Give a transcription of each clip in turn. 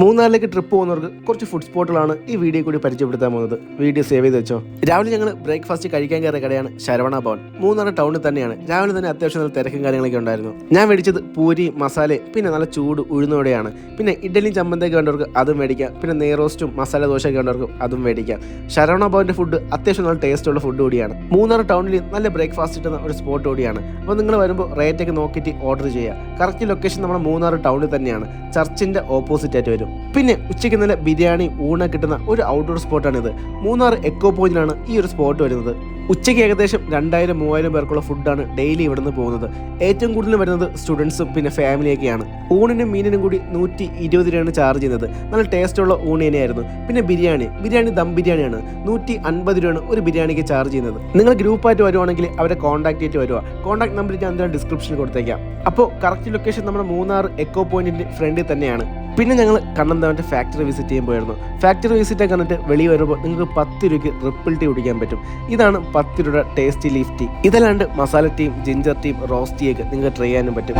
മൂന്നാറിലേക്ക് ട്രിപ്പ് പോകുന്നവർക്ക് കുറച്ച് ഫുഡ് സ്പോട്ടുകളാണ് ഈ വീഡിയോ കൂടി പരിചയപ്പെടുത്താൻ പോകുന്നത്. വീഡിയോ സേവ് ചെയ്ത് വെച്ചോ. രാവിലെ ഞങ്ങൾ ബ്രേക്ക്ഫാസ്റ്റ് കഴിക്കാൻ കയറിയ കടയാണ് ശരവണ ഭവൻ. മൂന്നാർ ടൗണിൽ തന്നെയാണ്. രാവിലെ തന്നെ അത്യാവശ്യം നല്ല തിരക്കും കാര്യങ്ങളൊക്കെ ഉണ്ടായിരുന്നു. ഞാൻ മേടിച്ചത് പൂരി മസാല പിന്നെ നല്ല ചൂട് ഉഴുന്നോടെയാണ് പിന്നെ ഇഡലിയും ചമ്മന്തിയൊക്കെ വേണ്ടവർക്ക് അതും മേടിക്കാം. പിന്നെ നെയ്റോസ്റ്റും മസാല ദോശയൊക്കെ വേണ്ടവർക്ക് അതും മേടിക്കാം. ശരവണ ഭവന്റെ ഫുഡ് അത്യാവശ്യം നല്ല ടേസ്റ്റ് ഉള്ള ഫുഡ് കൂടിയാണ്. മൂന്നാർ ടൗണിൽ നല്ല ബ്രേക്ക്ഫാസ്റ്റ് കിട്ടുന്ന ഒരു സ്പോട്ട് കൂടിയാണ്. അപ്പോൾ നിങ്ങൾ വരുമ്പോൾ റേറ്റ് ഒക്കെ നോക്കിയിട്ട് ഓർഡർ ചെയ്യുക കറക്റ്റ് ലൊക്കേഷൻ നമ്മുടെ മൂന്നാർ ടൗണിൽ തന്നെയാണ്. ചർച്ചിന്റെ ഓപ്പോസിറ്റ് ആയിട്ട് വരും. പിന്നെ ഉച്ചയ്ക്ക് നല്ല ബിരിയാണി ഊണ കിട്ടുന്ന ഒരു ഔട്ട്ഡോർ സ്പോട്ടാണിത് മൂന്നാർ എക്കോ പോയിന്റിലാണ് ഈ ഒരു സ്പോട്ട് വരുന്നത്. ഉച്ചയ്ക്ക് ഏകദേശം രണ്ടായിരം മൂവായിരം പേർക്കുള്ള ഫുഡാണ് ഡെയിലി ഇവിടെ നിന്ന് പോകുന്നത്. ഏറ്റവും കൂടുതൽ വരുന്നത് സ്റ്റുഡൻസും പിന്നെ ഫാമിലിയൊക്കെയാണ് ഊണിനും മീനിനും കൂടി നൂറ്റി ഇരുപത് രൂപയാണ് ചാർജ് ചെയ്യുന്നത്. നല്ല ടേസ്റ്റുള്ള ഊണ് തന്നെയായിരുന്നു. പിന്നെ ബിരിയാണി. ബിരിയാണി ദം ബിരിയാണിയാണ്. നൂറ്റി അൻപത് രൂപയാണ് ഒരു ബിരിയാണിക്ക് ചാർജ് ചെയ്യുന്നത്. നിങ്ങൾ ഗ്രൂപ്പായിട്ട് വരുവാണെങ്കിൽ അവരെ കോൺടാക്ട് ചെയ്തിട്ട് വരുവാ. കോൺടാക്ട് നമ്പർ ഞാൻ എന്തായാലും ഡിസ്ക്രിപ്ഷനിൽ കൊടുത്തേക്കാം. അപ്പോൾ കറക്റ്റ് ലൊക്കേഷൻ നമ്മുടെ മൂന്നാർ എക്കോ പോയിന്റിന്റെ ഫ്രണ്ടിൽ തന്നെയാണ്. പിന്നെ ഞങ്ങൾ കണ്ണന്താവന്റെ ഫാക്ടറി വിസിറ്റ് ചെയ്യാൻ പോയിരുന്നു ഫാക്ടറി വിസിറ്റ് കണ്ടിട്ട് വെളിയിൽ വരുമ്പോൾ നിങ്ങൾക്ക് പത്ത് രൂപയ്ക്ക് റിപ്പിൾ ടീ കുടിക്കാൻ പറ്റും. ഇതാണ് പത്ത് രൂപ ടേസ്റ്റി ലീഫ് ടീ ഇതല്ലാണ്ട് masala team ginger team roast ടീയൊക്കെ നിങ്ങൾക്ക് ട്രൈ ചെയ്യാനും പറ്റും.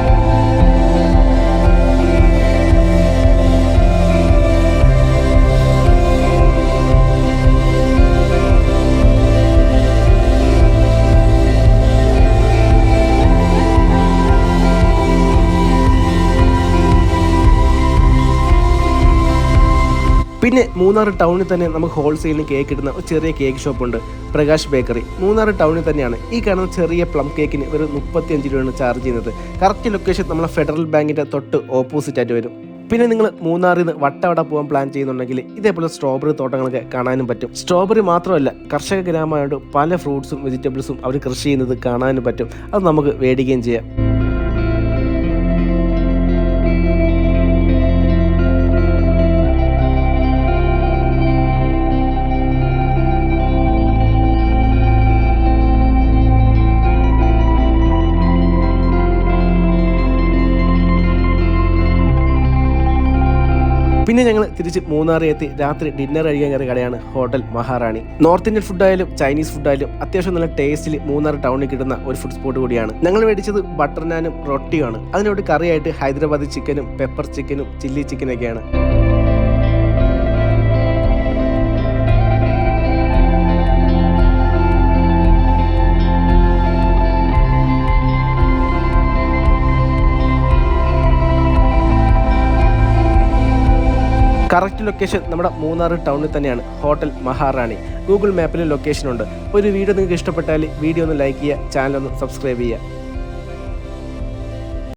പിന്നെ മൂന്നാർ ടൗണിൽ തന്നെ നമുക്ക് ഹോൾസെയിലിന് കേക്ക് ഇടുന്ന ഒരു ചെറിയ കേക്ക് ഷോപ്പുണ്ട് പ്രകാശ് ബേക്കറി മൂന്നാർ ടൗണിൽ തന്നെയാണ് ഈ കാണുന്ന ചെറിയ പ്ലം കേക്കിന് ഒരു മുപ്പത്തിയഞ്ച് രൂപയാണ് ചാർജ് ചെയ്യുന്നത്. കറക്റ്റ് ലൊക്കേഷൻ നമ്മളെ ഫെഡറൽ ബാങ്കിന്റെ തൊട്ട് ഓപ്പോസിറ്റ് ആയിട്ട് വരും. പിന്നെ നിങ്ങൾ മൂന്നാറിൽ നിന്ന് വട്ടവട പോകാൻ പ്ലാൻ ചെയ്യുന്നുണ്ടെങ്കിൽ ഇതേപോലെ സ്ട്രോബെറി തോട്ടങ്ങളൊക്കെ കാണാനും പറ്റും. സ്ട്രോബെറി മാത്രമല്ല കർഷക ഗ്രാമമായതുകൊണ്ട് പല ഫ്രൂട്ട്സും വെജിറ്റബിൾസും അവർ കൃഷി ചെയ്യുന്നത് കാണാനും പറ്റും. അത് നമുക്ക് മേടിക്കുകയും ചെയ്യാം. പിന്നെ ഞങ്ങൾ തിരിച്ച് മൂന്നാറിൽ എത്തി രാത്രി ഡിന്നർ കഴിക്കാൻ കയറിയ കടയാണ് hotel Maharani. North Indian food ആയാലും ചൈനീസ് ഫുഡ് ആയാലും അത്യാവശ്യം നല്ല ടേസ്റ്റിൽ മൂന്നാർ ടൗണിൽ കിട്ടുന്ന ഒരു ഫുഡ് സ്പോട്ട് കൂടിയാണ്. ഞങ്ങൾ മേടിച്ചത് ബട്ടർ നാനും റൊട്ടിയുമാണ് അതിനോട് കറിയായിട്ട് ഹൈദരാബാദി ചിക്കനും പെപ്പർ ചിക്കനും ചില്ലി ചിക്കനൊക്കെയാണ് കറക്റ്റ് ലൊക്കേഷൻ നമ്മുടെ മൂന്നാർ ടൗണിൽ തന്നെയാണ്. ഹോട്ടൽ മഹാറാണി. ഗൂഗിൾ മാപ്പിൽ അപ്പോൾ ഒരു വീഡിയോ നിങ്ങൾക്ക് ഇഷ്ടപ്പെട്ടാൽ വീഡിയോ ഒന്ന് ലൈക്ക് ചെയ്യുക ചാനൽ ഒന്ന് സബ്സ്ക്രൈബ് ചെയ്യുക.